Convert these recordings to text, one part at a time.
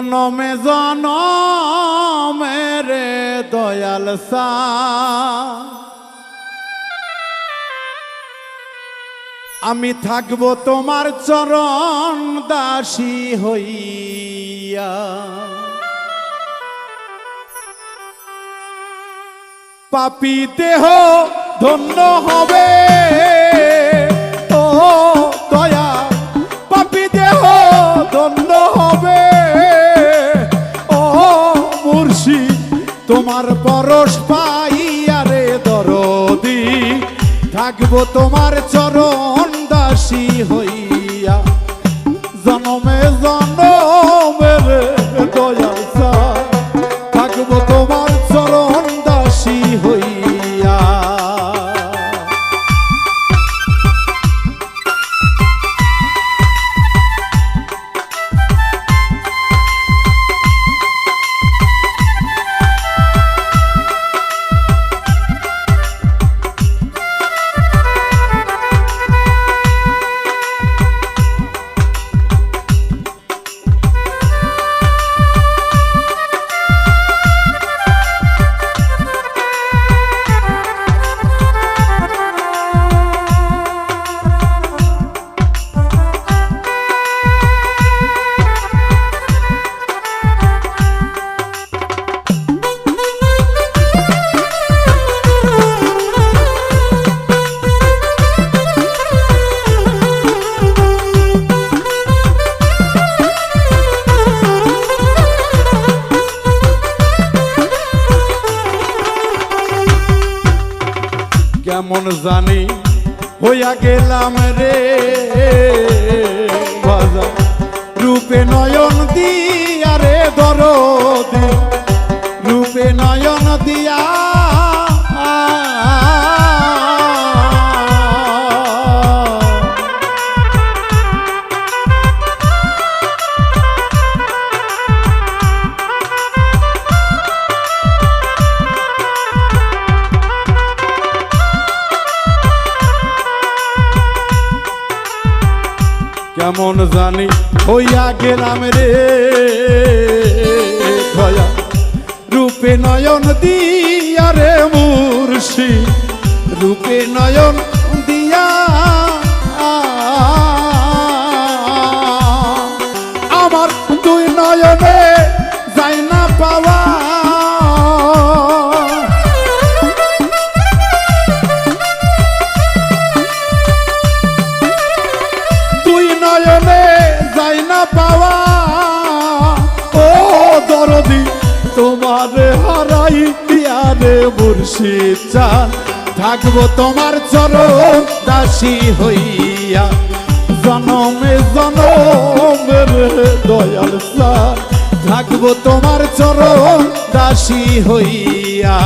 জনমে জনমে রে দয়াল আমি থাকব তোমার চরণ দাসী হইয়া। পাপি দেহ ধন্য হবে। ও তোমার পরশ পাইয়ারে দরদি থাকব তোমার চরণ দাসী হইয়া জানি হইয়া গেলাম রে। বাজার রূপে নয়ন দিয়া কেমন জানি হইয়া গেলাম রে। দয়া রূপে নয়ন দিয়া রে মুর্শি রূপে নয়ন তোমার হারাই পিয়ারে মুর্শিদ চান থাকব তোমার চরণ দাসী হইয়া। জনমে জনমের দয়াল সার থাকব তোমার চরণ দাসী হইয়া।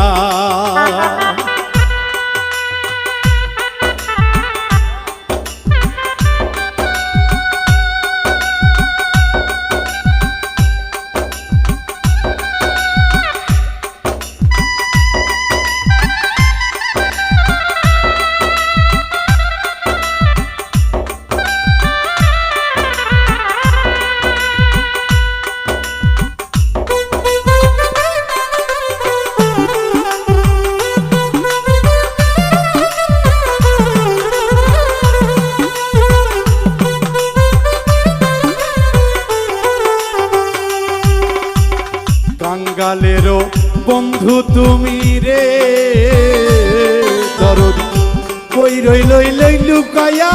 কাঙ্গালেরও বন্ধু তুমি রে। দরদ কই রই লই লই লুকায়া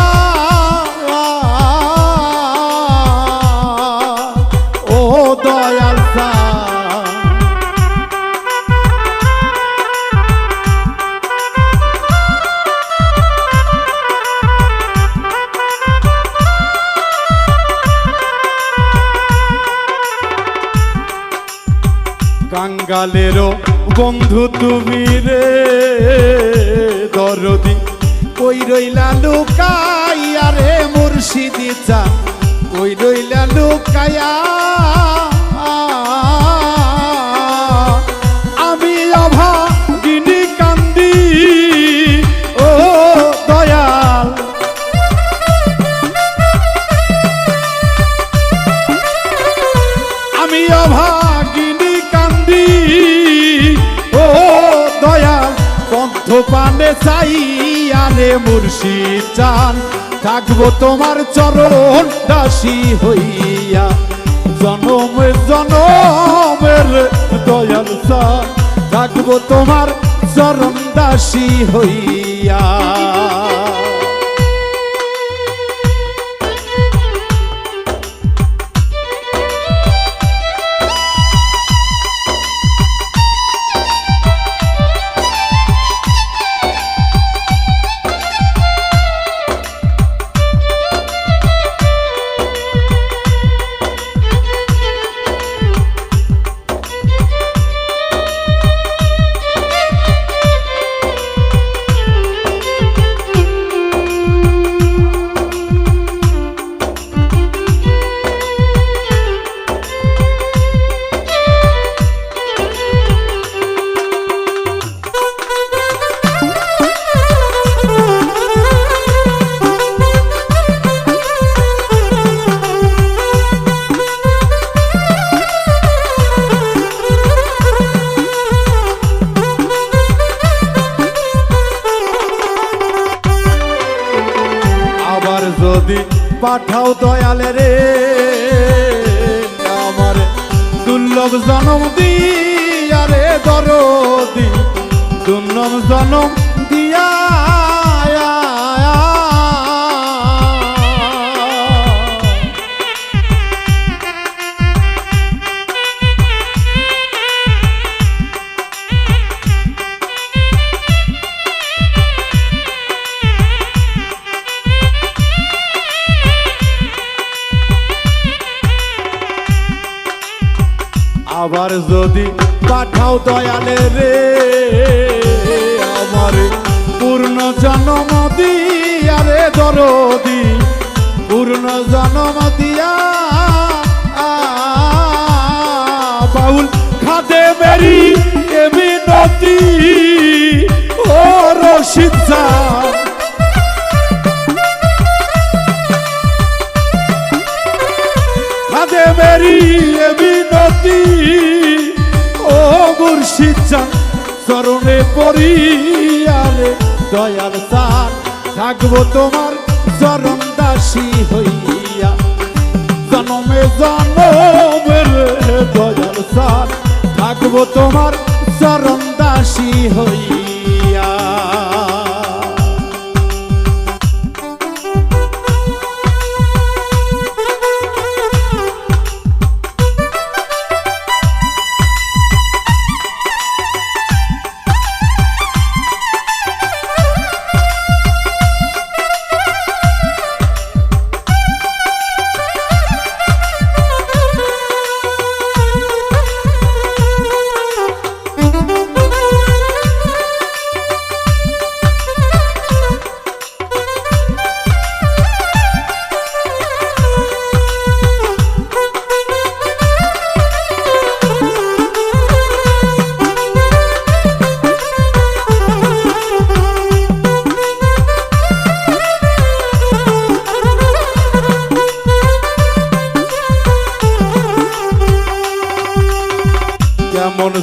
কাঙ্গালেরও বন্ধু তুমি রে। দরদি কই রইলা লুকাইয়া রে মুর্শিদি চা কই রইলা লুকাইয়া পানে চাইয়া রে মুর্শিদ চান। থাকব তোমার চরণ দাসী হইয়া। জনম জনমের দয়াল থাকব তোমার চরণ দাসী হইয়া। পাঠাও দয়ালে রে। আমার দুর্লভ জনম দিয়া রে দরদি। দুর্লভ জনম দিয়া আবার যদি পাঠাও দয়ালে রে, আমার পূর্ণ জন্ম দিয়া রে দরদি, পূর্ণ জন্ম দিয়া বাউল খাদে মেরি এ মিনতি, ও রশিদ সাহ হাতে মেরি এ বিনতি ও মুর্শিদ চান থাকব তোমার চরণ দাসী হইয়া। জনমে জনমের দয়াল সার থাকব তোমার চরণ দাসী হইয়া।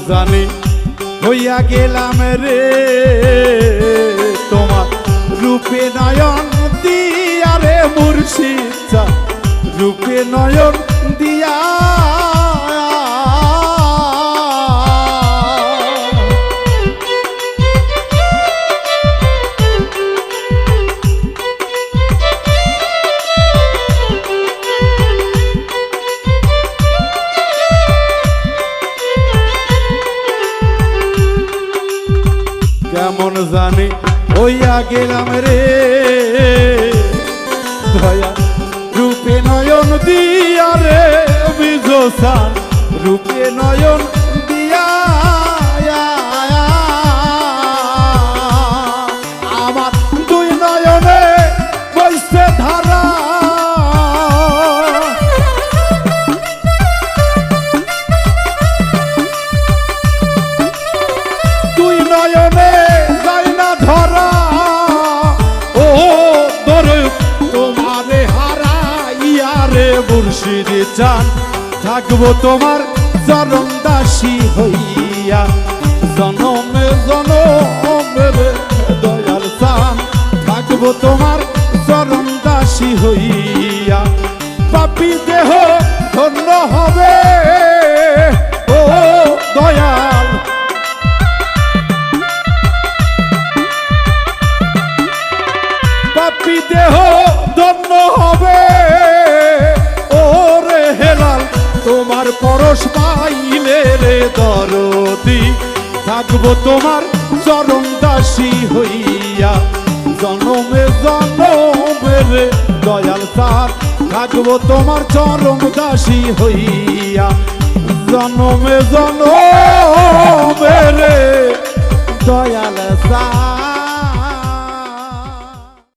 জানি হইয়া গেলাম রে। তোমার রূপে নয়ন দিয়া রে মুর্শিদ রূপে নয়ন দিয়া জানি হইয়া গেলাম রে। ধয়া রূপে নয়ন দিয়া রে বিজোসান রূপে নয়ন চান, থাকব তোমার চরণ দাসী হইয়া। জনমে জনমের দয়াল সান থাকব তোমার চরণ দাসী হইয়া। পাপি দেহ ধন্য হবে, ও দয়াল। পাপি দেহ পরশ পাইলে রে দরদি, থাকব তোমার চরণ দাসী হইয়া। জনমে জনমে দয়াল সার থাকব তোমার চরণ দাসী হইয়া। জনমে জনমে রে দয়াল সার